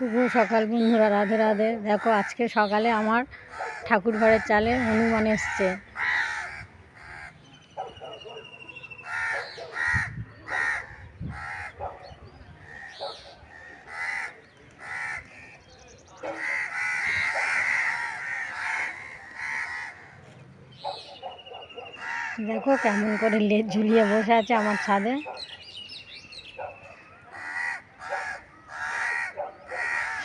শুভ সকাল বন্ধুরা, রাধে রাধে। দেখো, আজকে সকালে আমার ঠাকুর ঘরের চালে হনুমান এসছে। দেখো, কেমন করে লেজ ঝুলিয়ে বসে আছে আমার ছাদে।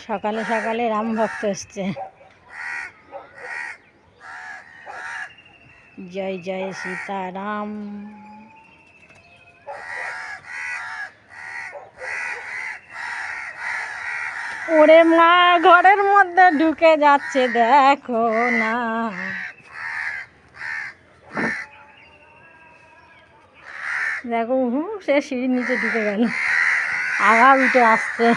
সকালে সকালে রাম ভক্ত এসছে। জয় জয় সীতারাম। ওরে মা, ঘরের মধ্যে ঢুকে যাচ্ছে, দেখো না। দেখো হু সে সিঁড়ির নিচে ঢুকে গেল। আবার উঠে আসছে।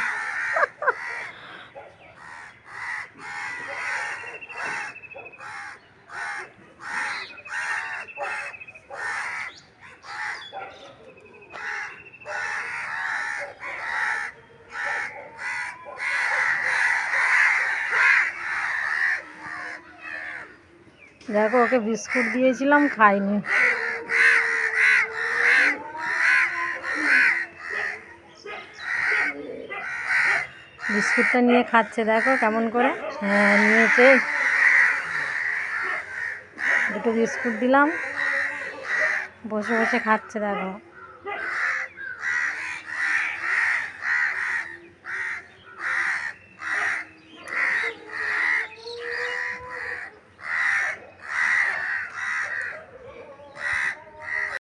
দেখো, ওকে বিস্কুট দিয়েছিলাম, খাইনি। বিস্কুটটা নিয়ে খাচ্ছে, দেখো কেমন করে। হ্যাঁ নিয়েছে। দুটো বিস্কুট দিলাম। বসে বসে খাচ্ছে, দেখো।